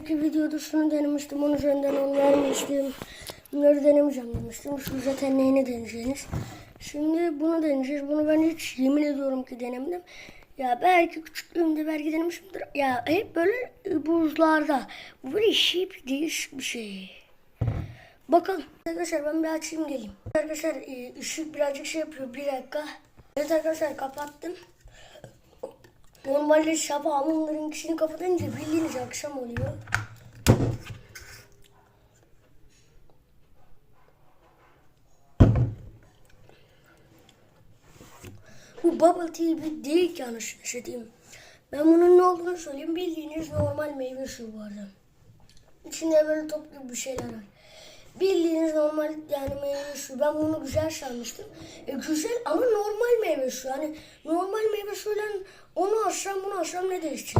önceki videoda şunu denemiştim. Onun üzerinden onu vermiştim. Bunları denemeyeceğim demiştim. Şu zaten neyini deneyeceğiniz. Şimdi bunu deneyeceğiz. Bunu ben hiç yemin ediyorum ki denemedim. Ya belki küçüklüğümde belki denemişimdir. Ya hep böyle buzlarda. Bu böyle şip değişik bir şey. Bakalım. Arkadaşlar ben bir açayım geleyim. Arkadaşlar e, ışık birazcık şey yapıyor. Bir dakika. Evet arkadaşlar kapattım. Normalde sabah ama onların ikisini kapatınca bildiğiniz akşam oluyor. Bu bubble tea bir değil ki satayım. Ben bunun ne olduğunu söyleyeyim. Bildiğiniz normal meyve suyu bu. İçinde böyle top gibi bir şeyler var. Bildiğiniz yani meyve suyu. Ben bunu güzel sanmıştım. E, güzel ama normal meyve suyu. Yani normal meyve suyuyla onu alsam bunu alsam ne değişecek?